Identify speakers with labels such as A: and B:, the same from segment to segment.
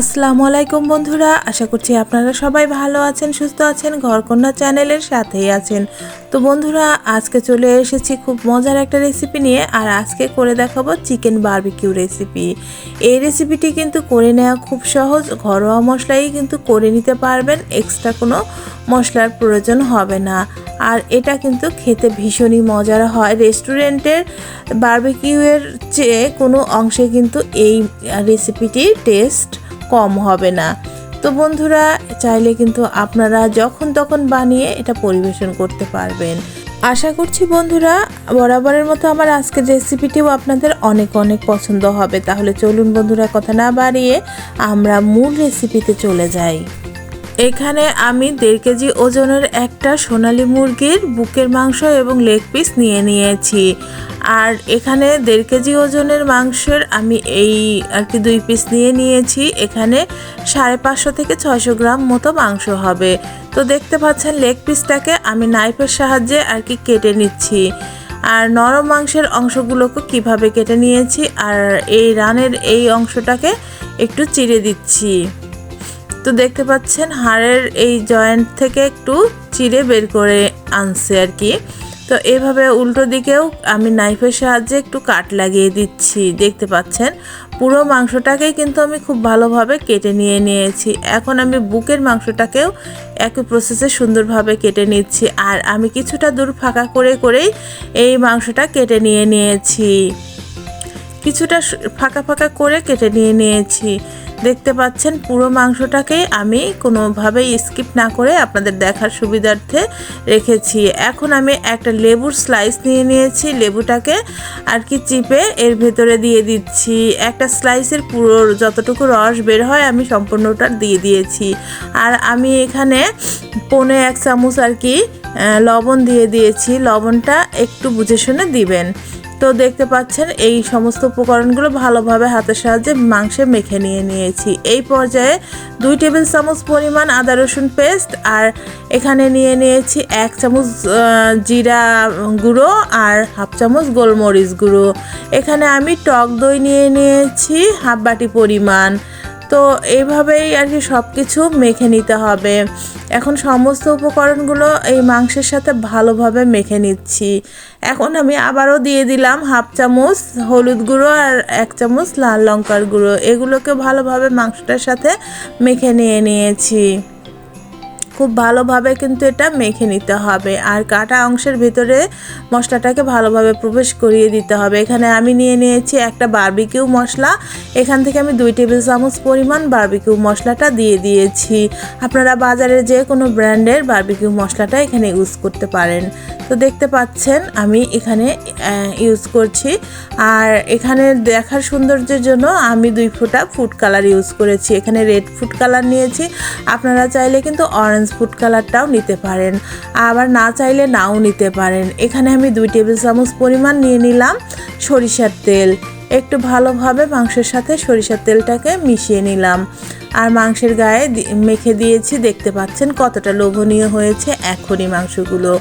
A: আসসালামু আলাইকুম বন্ধুরা, আশা করছি আপনারা সবাই ভালো আছেন, সুস্থ আছেন, ঘরকন্যা চ্যানেলের সাথেই আছেন। তো বন্ধুরা, আজকে চলে এসেছি খুব মজার একটা রেসিপি নিয়ে, আর আজকে করে দেখাবো চিকেন বারবিকিউ রেসিপি এই রেসিপিটি কিন্তু করে নেওয়া খুব সহজ, ঘরোয়া মশলাই কিন্তু করে নিতে পারবেন এক্সট্রা কোনো মশলার প্রয়োজন হবে না। আর এটা কিন্তু খেতে ভীষণই মজার হয় রেস্টুরেন্টের বারবিকিউয়ের চেয়ে কোনো অংশে কিন্তু এই রেসিপিটির টেস্ট কম হবে না। তো বন্ধুরা, চাইলে কিন্তু আপনারা যখন তখন বানিয়ে এটা পরিবেশন করতে পারবেন। আশা করছি বন্ধুরা, বরাবরের মতো আমার আজকের রেসিপিটিও আপনাদের অনেক অনেক পছন্দ হবে। তাহলে চলুন বন্ধুরা, কথা না বাড়িয়ে আমরা মূল রেসিপিতে চলে যাই। এখানে আমি দেড় কেজি ওজনের একটা সোনালি মুরগির বুকের মাংস এবং লেগ পিস নিয়ে নিয়েছি। আর এখানে দেড় কেজি ওজনের মাংসের আমি এই আর কি দুই পিস নিয়ে নিয়েছি। এখানে সাড়ে পাঁচশো থেকে ছয়শো গ্রাম মতো মাংস হবে। তো দেখতে পাচ্ছেন লেগ পিসটাকে আমি নাইফের সাহায্যে আর কি কেটে নিচ্ছি। আর নরম মাংসের অংশগুলোকে কীভাবে কেটে নিয়েছি, আর এই রানের এই অংশটাকে একটু চিড়ে দিচ্ছি। তো দেখতে পাচ্ছেন হাড়ের এই জয়েন্ট থেকে একটু চিড়ে বের করে আনছে আর কি। তো এভাবে উল্টো দিকেও আমি নাইফের সাহায্যে একটু কাট লাগিয়ে দিচ্ছি, দেখতে পাচ্ছেন। পুরো মাংসটাকেই কিন্তু আমি খুব ভালোভাবে কেটে নিয়ে নিয়েছি। এখন আমি বুকের মাংসটাকেও একই প্রসেসে সুন্দরভাবে কেটে নিচ্ছি। আর আমি কিছুটা দূর ফাঁকা করে করেই এই মাংসটা কেটে নিয়ে নিয়েছি। কিছুটা ফাঁকা ফাঁকা করে কেটে নিয়ে নিয়েছি। দেখতে পাচ্ছেন পুরো মাংসটাকেই আমি কোনোভাবেই স্কিপ না করে আপনাদের দেখার সুবিধার্থে রেখেছি। এখন আমি একটা লেবুর স্লাইস নিয়ে নিয়েছি, লেবুটাকে আর কি চিপে এর ভেতরে দিয়ে দিচ্ছি। একটা স্লাইসের পুরো যতটুকু রস বের হয় আমি সম্পূর্ণটা দিয়ে দিয়েছি। আর আমি এখানে পনে এক চামচ আর কি লবণ দিয়ে দিয়েছি। লবণটা একটু বুঝে শুনে দিবেন। তো দেখতে পাচ্ছেন, এই সমস্ত উপকরণগুলো ভালোভাবে হাতের সাহায্যে মাংসে মেখে নিয়ে নিয়েছি। এই পর্যায়ে দুই টেবিল চামচ পরিমাণ আদা রসুন পেস্ট আর এখানে নিয়ে নিয়েছি এক চামচ জিরা গুঁড়ো আর হাফ চামচ গোলমরিচ গুঁড়ো। এখানে আমি টক দই নিয়ে নিয়েছি, হাফ বাটি পরিমাণ। তো এইভাবেই আর কি সব কিছু মেখে নিতে হবে। এখন সমস্ত উপকরণগুলো এই মাংসের সাথে ভালোভাবে মেখে নিচ্ছি। এখন আমি আবারও দিয়ে দিলাম হাফ চামচ হলুদ গুঁড়ো আর এক চামচ লাল লঙ্কার গুঁড়ো। এগুলোকে ভালোভাবে মাংসটার সাথে মেখে নিয়ে নিয়েছি। খুব ভালোভাবে কিন্তু এটা মেখে নিতে হবে। আর কাটা অংশের ভিতরে মশলাটাকে ভালোভাবে প্রবেশ করিয়ে দিতে হবে। এখানে আমি নিয়ে নিয়েছি একটা বার্বিকিউ মশলা। এখান থেকে আমি দুই টেবিল চামচ পরিমাণ বার্বিকিউ মশলাটা দিয়ে দিয়েছি। আপনারা বাজারের যে কোনো ব্র্যান্ডের বার্বিকিউ মশলাটা এখানে ইউজ করতে পারেন। তো দেখতে পাচ্ছেন, আমি এখানে ইউজ করছি। আর এখানে দেখার সৌন্দর্যের জন্য আমি দুই ফোঁটা ফুড কালার ইউজ করেছি। এখানে রেড ফুড কালার নিয়েছি। আপনারা চাইলে কিন্তু অরেঞ্জ ফুড কালারটাও নিতে পারেন। আবার না চাইলে নাও নিতে পারেন। এখানে আমি দুই টেবিল চামচ পরিমাণ নিয়ে নিলাম সরিষার তেল। একটু ভালোভাবে মাংসের সাথে সরিষার তেলটাকে মিশিয়ে নিলাম। আর মাংসের গায়ে মেখে দিয়েছি, দেখতে পাচ্ছেন কতটা লোভনীয় হয়েছে এখনই মাংসগুলো।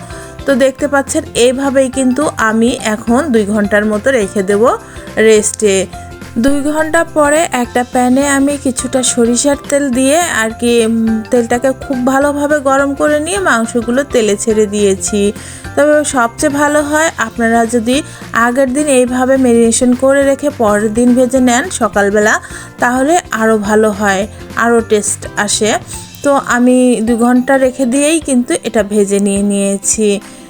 A: তো দেখতে পাচ্ছেন এইভাবেই কিন্তু আমি এখন দুই ঘণ্টার মতো রেখে দেব রেস্টে। দুই ঘণ্টা পরে একটা প্যানে আমি কিছুটা সরিষার তেল দিয়ে আর কি তেলটাকে খুব ভালোভাবে গরম করে নিয়ে মাংসগুলো তেলে ছেড়ে দিয়েছি। তবে সবচেয়ে ভালো হয় আপনারা যদি আগের দিন এইভাবে মেরিনেশন করে রেখে পরের দিন ভেজে নেন সকালবেলা, তাহলে আরও ভালো হয়, আরও টেস্ট আসে। তো আমি দু ঘণ্টা রেখে দিয়েই কিন্তু এটা ভেজে নিয়ে নিয়েছি।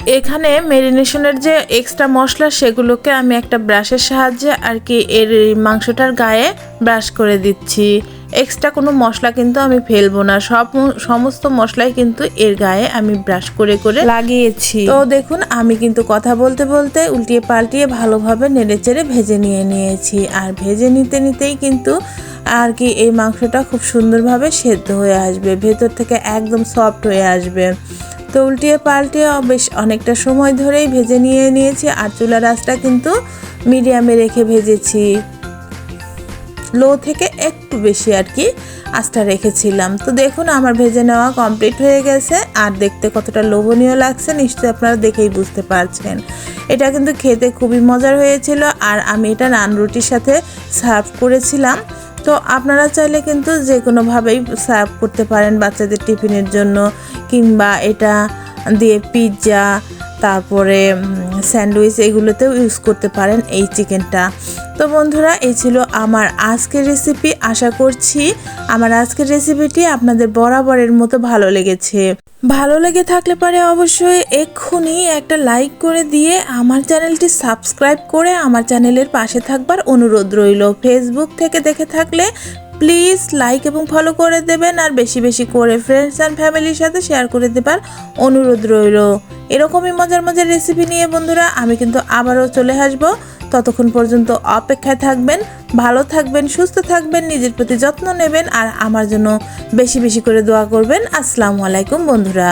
A: এখানে মেরিনেশনের যে এক্সট্রা মশলা, সেগুলোকে আমি একটা ব্রাশের সাহায্যে আর কি এর মাংসটার গায়ে ব্রাশ করে দিচ্ছি। এক্সট্রা কোনো মশলা কিন্তু আমি ফেলব না। সব সমস্ত মশলাই কিন্তু এর গায়ে আমি ব্রাশ করে করে লাগিয়েছি। তো দেখুন, আমি কিন্তু কথা বলতে বলতে উল্টিয়ে পাল্টিয়ে ভালোভাবে নেড়ে চেড়ে ভেজে নিয়ে নিয়েছি। আর ভেজে নিতে, নিতেই কিন্তু আর কি এই মাংসটা খুব সুন্দরভাবে সেদ্ধ হয়ে আসবে। ভেতর থেকে একদম সফট হয়ে আসবে। তো উল্টিয়ে পাল্টিয়ে বেশ অনেকটা সময় ধরেই ভেজে নিয়ে নিয়েছি। আর চুলা রাসটা কিন্তু মিডিয়ামে রেখে ভেজেছি। লো থেকে একটু বেশি আর কি আস্তা রেখেছিলাম। তো দেখুন, আমার ভেজে নেওয়া কমপ্লিট হয়ে গেছে। আর দেখতে কতটা লোভনীয় লাগছে নিশ্চয়ই আপনারা দেখেই বুঝতে পারছেন। এটা কিন্তু খেতে খুবই মজার হয়েছিল। আর আমি এটা নান রুটির সাথে সার্ভ করেছিলাম। তো আপনারা চাইলে কিন্তু যে কোনোভাবেই সার্ভ করতে পারেন বাচ্চাদের টিফিনের জন্য কিংবা এটা দিয়ে পিৎজা তারপরে স্যান্ডউইচ এগুলোতেও ইউজ করতে পারেন এই চিকেনটা তো বন্ধুরা, এই ছিল আমার আজকের রেসিপি আশা করছি আমার আজকের রেসিপিটি আপনাদের বরাবরের মতো ভালো লেগেছে। ভালো লেগে থাকলে পারে অবশ্যই এক্ষুনি একটা লাইক করে দিয়ে আমার চ্যানেলটি সাবস্ক্রাইব করে আমার চ্যানেলের পাশে থাকবার অনুরোধ রইল। ফেসবুক থেকে দেখে থাকলে প্লিজ লাইক এবং ফলো করে দেবেন আর বেশি বেশি করে ফ্রেন্ডস অ্যান্ড ফ্যামিলির সাথে শেয়ার করে দেবার অনুরোধ রইল। এরকমই মজার মজার রেসিপি নিয়ে বন্ধুরা, আমি কিন্তু আবারও চলে আসব। ততক্ষণ পর্যন্ত অপেক্ষায় থাকবেন। ভালো থাকবেন, সুস্থ থাকবেন, নিজের প্রতি যত্ন নেবেন আর আমার জন্য বেশি বেশি করে দোয়া করবেন। আসসালামু আলাইকুম বন্ধুরা।